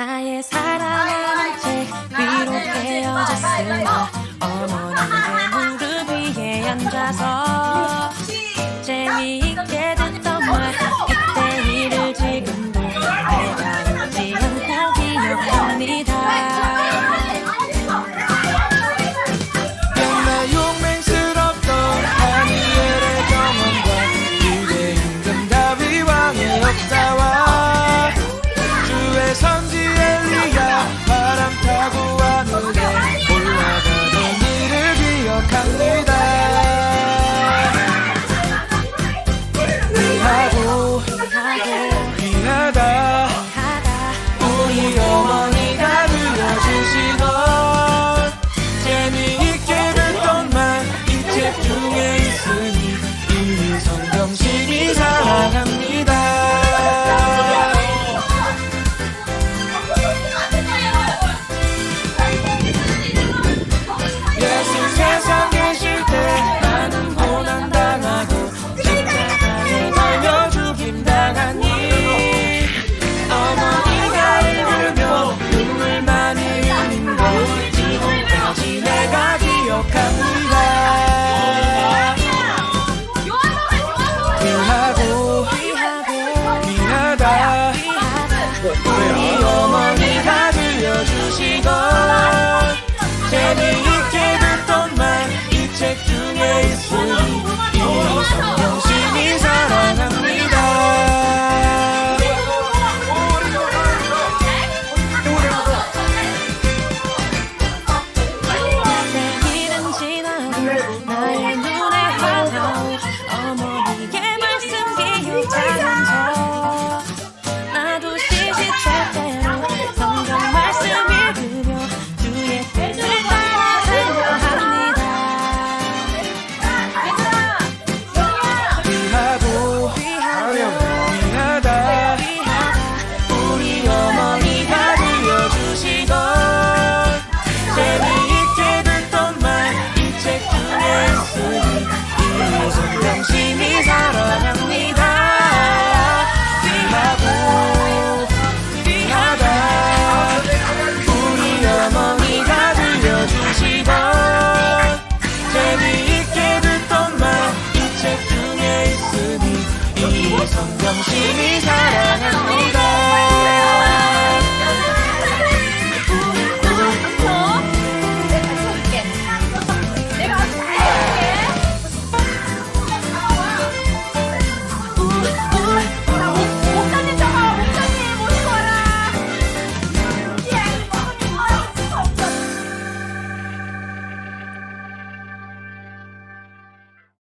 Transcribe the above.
나의 사랑은 이제 위로 깨어졌으나 어머니의 무릎 위에 앉아서 good.